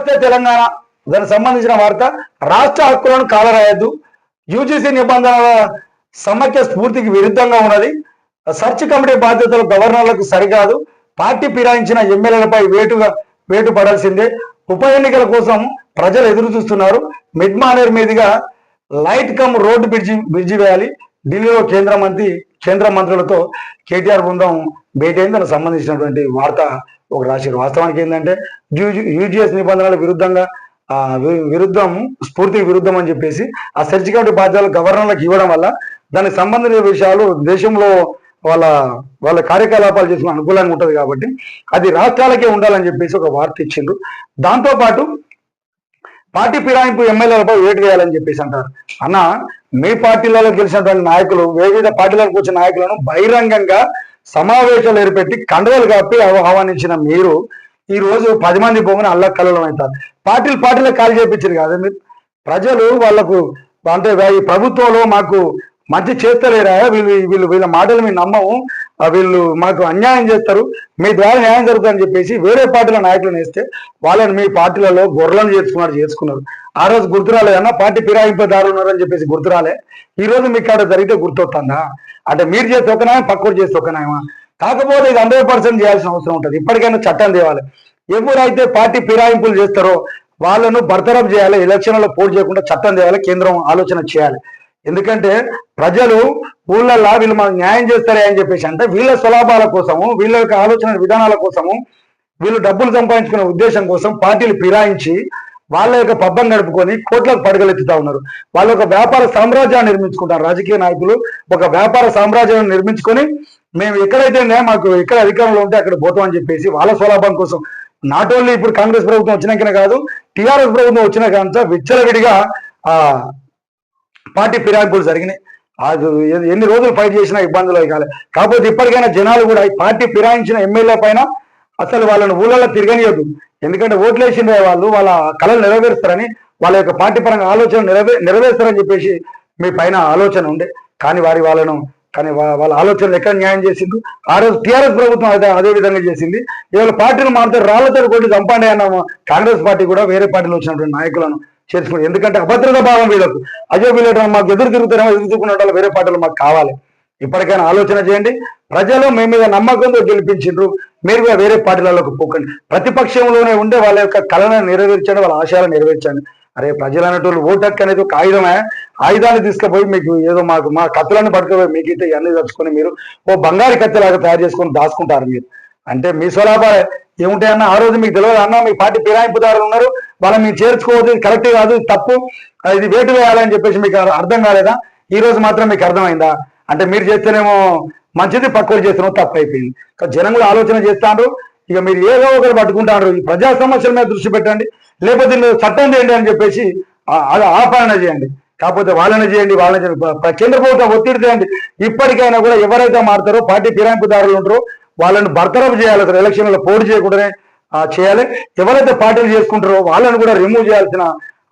నమస్తే తెలంగాణ దానికి సంబంధించిన వార్త రాష్ట్ర హక్కులను కాలరాయద్దు. యూజీసీ నిబంధనల సమైక్య స్ఫూర్తికి విరుద్ధంగా ఉన్నది. సర్చ్ కమిటీ బాధ్యతలు గవర్నర్లకు సరికాదు. పార్టీ ఫిరాయించిన ఎమ్మెల్యేలపై వేటుగా వేటు పడాల్సిందే. ఉప ఎన్నికల కోసం ప్రజలు ఎదురు చూస్తున్నారు మిడ్ మానేర్ మీదుగా light cum road bridge bridge వేయాలి. ఢిల్లీలో కేంద్ర మంత్రి కేంద్ర మంత్రులతో కేటీఆర్ బృందం భేటీ అయింది. దానికి సంబంధించినటువంటి వార్త ఒక రాశారు వాస్తవానికి ఏంటంటే యూజీఎస్ నిబంధనల విరుద్ధంగా ఆ, విరుద్ధం స్ఫూర్తికి విరుద్ధం అని చెప్పేసి ఆ సెర్చ్ కమిటీ బాధ్యతలు గవర్నర్లకు ఇవ్వడం వల్ల దానికి సంబంధించిన విషయాలు దేశంలో వాళ్ళ వాళ్ళ కార్యకలాపాలు చేసుకుని అనుకూలంగా ఉంటుంది కాబట్టి అది రాష్ట్రాలకే ఉండాలని చెప్పేసి ఒక వార్త ఇచ్చిండ్రు. దాంతో పాటు పార్టీ ఫిరాయింపు ఎమ్మెల్యేలపై వేటు వేయాలని చెప్పేసి అంటారు. అన్న మీ పార్టీలలో గెలిచినటువంటి నాయకులు వివిధ పార్టీలకు వచ్చిన నాయకులను బహిరంగంగా సమావేశాలు ఏర్పెట్టి కండవలు కప్పి ఆహ్వానించిన మీరు ఈ రోజు పది మంది పోగున అల్లా కలలం అవుతారు పార్టీలు పార్టీలకు కాల్ చేయించారు కదా మీరు. ప్రజలు వాళ్ళకు అంటే ఈ ప్రభుత్వంలో మాకు మంచి చేస్తలేరా? వీళ్ళు వీళ్ళు వీళ్ళ మాటలు మేము నమ్మము. వీళ్ళు మాకు అన్యాయం చేస్తారు మీ ద్వారా న్యాయం జరుగుతుందని చెప్పేసి వేరే పార్టీల నాయకులను వేస్తే వాళ్ళని మీ పార్టీలలో గొర్రెలను చేసుకున్నారు చేసుకున్నారు ఆ రోజు గుర్తురాలేదన్నా పార్టీ ఫిరాయింపుదారులు ఉన్నారని చెప్పేసి గుర్తురాలే ఈ రోజు మీ కాడ జరిగితే గుర్తొస్తుందా? అంటే మీరు చేస్తే ఒక న్యాయం పక్కడు చేస్తే ఒక కాకపోతే ఇది హండ్రెడ్ పర్సెంట్ చేయాల్సిన అవసరం ఉంటుంది. ఇప్పటికైనా చట్టం తేవాలి. ఎవరైతే పార్టీ ఫిరాయింపులు చేస్తారో వాళ్ళను బర్తరఫ్ చేయాలి ఎలక్షన్లలో పోటీ చేయకుండా చట్టం తేవాలి కేంద్రం ఆలోచన చేయాలి. ఎందుకంటే ప్రజలు ఊళ్ళల్లో వీళ్ళు మాకు న్యాయం చేస్తారే అని చెప్పేసి అంటే వీళ్ళ స్వలాభాల కోసము వీళ్ళ యొక్క ఆలోచన విధానాల కోసము వీళ్ళు డబ్బులు సంపాదించుకునే ఉద్దేశం కోసం పార్టీలు ఫిరాయించి వాళ్ళ యొక్క పబ్బం గడుపుకొని కోట్లకు పడగలెత్తుతా ఉన్నారు. వాళ్ళ యొక్క వ్యాపార సామ్రాజ్యాన్ని నిర్మించుకుంటారు రాజకీయ నాయకులు. ఒక వ్యాపార సామ్రాజ్యాన్ని నిర్మించుకొని మేము ఎక్కడైతే మాకు ఎక్కడ అధికారంలో ఉంటే అక్కడ పోతాం అని చెప్పేసి వాళ్ళ స్వలాభం కోసం. నాట్ ఓన్లీ ఇప్పుడు కాంగ్రెస్ ప్రభుత్వం వచ్చినాకనే కాదు టీఆర్ఎస్ ప్రభుత్వం వచ్చినాక విచ్చలవిడిగా ఆ పార్టీ ఫిరాయింపులు జరిగినాయి. అది ఎన్ని రోజులు ఫైట్ చేసినా ఇబ్బందులు కాలే. కాకపోతే ఇప్పటికైనా జనాలు కూడా ఈ పార్టీ ఫిరాయించిన ఎమ్మెల్యే పైన అసలు వాళ్ళని ఊళ్ళలో తిరగనియద్దు. ఎందుకంటే ఓట్లు వేసిన వాళ్ళు వాళ్ళ కళలు నెరవేరుస్తారని వాళ్ళ యొక్క పార్టీ పరంగా ఆలోచన నెరవే నెరవేరుస్తారని చెప్పేసి మీ పైన ఆలోచన ఉండే. కానీ వారి వాళ్ళను కానీ వాళ్ళ ఆలోచనలు ఎక్కడ న్యాయం చేసింది ఆ రోజు టీఆర్ఎస్ ప్రభుత్వం అదే అదే విధంగా చేసింది. ఇవాళ పార్టీలు మారితే రాళ్ళతో కొట్టి చంపండి అన్న కాంగ్రెస్ పార్టీ కూడా వేరే పార్టీలో వచ్చినటువంటి నాయకులను చేసుకుని. ఎందుకంటే అభద్రత భావం వీళ్ళకు. అజయ్ వీళ్ళు మాకు ఎదురు తిరుగుతారేమో ఎదురు తిరుగుకున్న వాళ్ళు వేరే పార్టీలు మాకు కావాలి. ఇప్పటికైనా ఆలోచన చేయండి. ప్రజలు మీ మీద నమ్మకంతో గెలిపించిండ్రు. మీరు కూడా వేరే పార్టీలలోకి పోకండి. ప్రతిపక్షంలోనే ఉండే వాళ్ళ యొక్క కళను నెరవేర్చండి వాళ్ళ ఆశయాలను నెరవేర్చండి. అరే ప్రజలు అనేటోళ్ళు ఓటు హక్కు అనేది ఒక ఆయుధమే. ఆయుధాన్ని తీసుకుపోయి మీకు ఏదో మాకు మా కత్తులను పట్టుకుపోయి మీకు ఇస్తే ఇవన్నీ తెచ్చుకొని మీరు ఓ బంగారు కత్తిలాగా తయారు చేసుకొని దాచుకుంటారు మీరు. అంటే మీ స్వలాభాలే. ఏముంటాయి అన్న? ఆ రోజు మీకు తెలియదు అన్న మీ పార్టీ ఫిరాయింపుదారులు ఉన్నారు. వాళ్ళని మీరు చేర్చుకోవద్దు ఇది కరెక్ట్ కాదు ఇది తప్పు. ఇది వేటు వేయాలని చెప్పేసి మీకు అర్థం కాలేదా? ఈ రోజు మాత్రం మీకు అర్థమైందా? అంటే మీరు చేస్తేనేమో మంచిది పక్కన చేస్తేనేమో తప్పు అయిపోయింది. కానీ జనం కూడా ఆలోచన చేస్తాండ్రు. ఇక మీరు ఏదో ఒకరు పట్టుకుంటారు ఈ ప్రజా సమస్యల మీద దృష్టి పెట్టండి. లేకపోతే మీరు చట్టం చేయండి అని చెప్పేసి ఆ- అది ఆపాలన చేయండి. కాకపోతే వాళ్ళని చేయండి వాళ్ళని చేయండి కేంద్ర ప్రభుత్వం ఒత్తిడి చేయండి. ఇప్పటికైనా కూడా ఎవరైతే మారుతారో పార్టీ ఫిరాయింపుదారులు ఉంటారో వాళ్ళని బర్తరఫ్ చేయాలి అసలు ఎలక్షన్లో పోటీ చేయకుండానే చేయాలి. ఎవరైతే పార్టీలు చేసుకుంటారో వాళ్ళని కూడా రిమూవ్ చేయాల్సిన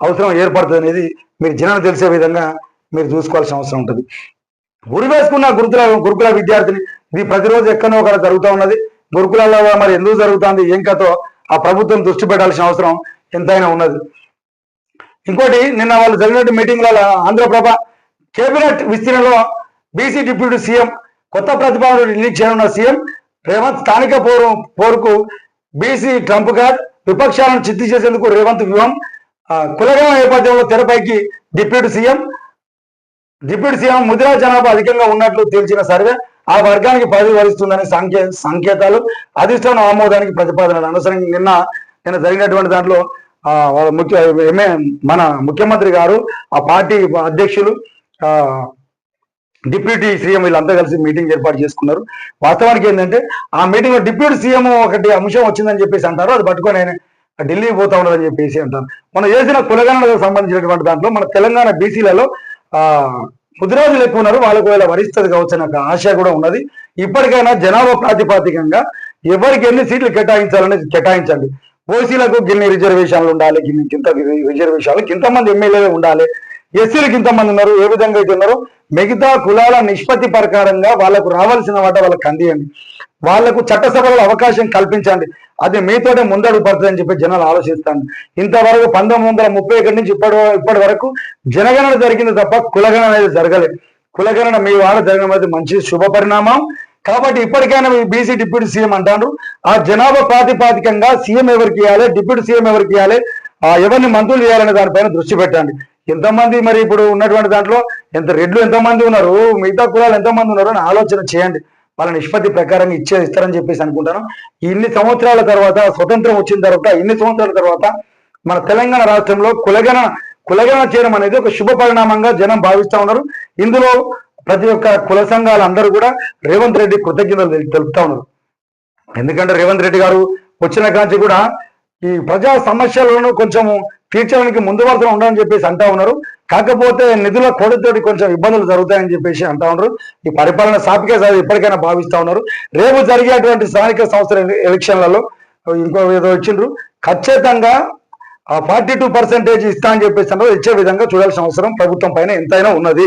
అవసరం ఏర్పడుతుంది అనేది మీరు జనాలు తెలిసే విధంగా మీరు చూసుకోవాల్సిన అవసరం ఉంటుంది. గురి వేసుకున్న గురుకుల గురుకుల విద్యార్థిని ఇది ప్రతిరోజు ఎక్కడో ఒక జరుగుతూ ఉన్నది. గురుకులలో మరి ఎందుకు జరుగుతుంది ఏం కథో ఆ ప్రభుత్వం దృష్టి పెట్టాల్సిన అవసరం ఎంతైనా ఉన్నది. ఇంకోటి నిన్న వాళ్ళు జరిగినట్టు మీటింగ్లలో ఆంధ్రప్రభ కేబినెట్ విస్తీర్ణంలో బీసీ డిప్యూటీ సీఎం కొత్త ప్రతిపాదన రిలీజ్ చేయనున్న సీఎం రేవంత్ స్థానిక పోరు పోరుకు బీసీ ట్రంప్ కార్డ్ విపక్షాలను చిత్తి చేసేందుకు రేవంత్ వ్యూహం ఆ, కులగమ నేపథ్యంలో తెరపైకి డిప్యూటీ సీఎం డిప్యూటీ సీఎం ముద్రా జనాభా అధికంగా ఉన్నట్లు తేల్చిన సర్వే ఆ వర్గానికి పదవి వరిస్తుందని సంకే సంకేతాలు. అధిష్టానం ఆమోదానికి ప్రతిపాదనలు అనుసరించి నిన్న నిన్న జరిగినటువంటి దాంట్లో ముఖ్య మన ముఖ్యమంత్రి గారు ఆ పార్టీ అధ్యక్షులు డిప్యూటీ సీఎం వీళ్ళంతా కలిసి మీటింగ్ ఏర్పాటు చేసుకున్నారు. వాస్తవానికి ఏంటంటే ఆ మీటింగ్లో డిప్యూటీ సీఎం ఒకటి అంశం వచ్చిందని చెప్పేసి అంటారు. అది పట్టుకొని ఆయన ఢిల్లీ పోతా ఉన్నారని చెప్పేసి అంటారు. మనం చేసిన కులగణలకు సంబంధించినటువంటి దాంట్లో మన తెలంగాణ బీసీలలో ఆ ముద్రాజులు ఎక్కువ ఉన్నారు. వాళ్ళకు వేళ వరిస్తుంది కావచ్చు అనే ఒక ఆశ కూడా ఉన్నది. ఇప్పటికైనా జనాభా ప్రాతిపాదికంగా ఎవరికి ఎన్ని సీట్లు కేటాయించాలనేది కేటాయించండి. ఓసీలకు గిన్ని రిజర్వేషన్లు ఉండాలి గిన్ని ఇంత రిజర్వేషన్లు ఇంతమంది ఎమ్మెల్యేలు ఉండాలి. ఎస్సీలకు ఇంతమంది ఉన్నారు ఏ విధంగా అయితే ఉన్నారో మిగతా కులాల నిష్పత్తి ప్రకారంగా వాళ్ళకు రావాల్సిన వాట వాళ్ళకి అందియండి. వాళ్ళకు చట్టసభలో అవకాశం కల్పించండి. అది మీతోనే ముందడుగు పడుతుందని చెప్పి జనాలు ఆలోచిస్తాను ఇంతవరకు పంతొమ్మిది వందల ముప్పై ఒకటి నుంచి ఇప్పటి ఇప్పటి వరకు జనగణన జరిగింది తప్ప కులగణన అనేది జరగలేదు. కులగణన మీ వాడ జరగడం అనేది మంచి శుభ పరిణామం. కాబట్టి ఇప్పటికైనా మీ బీసీ డిప్యూటీ సీఎం అంటారు ఆ జనాభా ప్రాతిపాదికంగా సీఎం ఎవరికి ఇవ్వాలి డిప్యూటీ సీఎం ఎవరికి ఇవ్వాలి ఆ ఎవరిని మంత్రులు చేయాలనే దానిపైన దృష్టి పెట్టండి. ఎంతమంది మరి ఇప్పుడు ఉన్నటువంటి దాంట్లో ఎంత రెడ్లు ఎంతమంది ఉన్నారు? మిగతా కులాలు ఎంతమంది ఉన్నారు అని ఆలోచన చేయండి. వాళ్ళ నిష్పత్తి ప్రకారం ఇచ్చే ఇస్తారని చెప్పేసి అనుకుంటాను. ఇన్ని సంవత్సరాల తర్వాత స్వతంత్రం వచ్చిన తర్వాత ఇన్ని సంవత్సరాల తర్వాత మన తెలంగాణ రాష్ట్రంలో కులగణ కులగణ చేయడం అనేది ఒక శుభ పరిణామంగా జనం భావిస్తూ ఉన్నారు. ఇందులో ప్రతి ఒక్క కుల సంఘాలు అందరూ కూడా రేవంత్ రెడ్డి కృతజ్ఞతలు తెలుపుతా ఉన్నారు. ఎందుకంటే రేవంత్ రెడ్డి గారు వచ్చిన కాంచి కూడా ఈ ప్రజా సమస్యలను కొంచెము తీర్చడానికి ముందు వరుసలో ఉండాలని చెప్పేసి అంటా ఉన్నారు. కాకపోతే నిధుల కొడుతోటి కొంచెం ఇబ్బందులు జరుగుతాయని చెప్పేసి అంటా ఉన్నారు. ఈ పరిపాలన సాపికే సార్ ఇప్పటికైనా భావిస్తా ఉన్నారు. రేపు జరిగేటువంటి స్థానిక సంస్థల ఎలక్షన్లలో ఇంకో ఏదో ఇచ్చిండ్రు ఖచ్చితంగా ఆ ఫార్టీ టూ పర్సెంటేజ్ ఇస్తా అని చెప్పేసి ఇచ్చే విధంగా చూడాల్సిన అవసరం ప్రభుత్వం పైన ఎంతైనా ఉన్నది.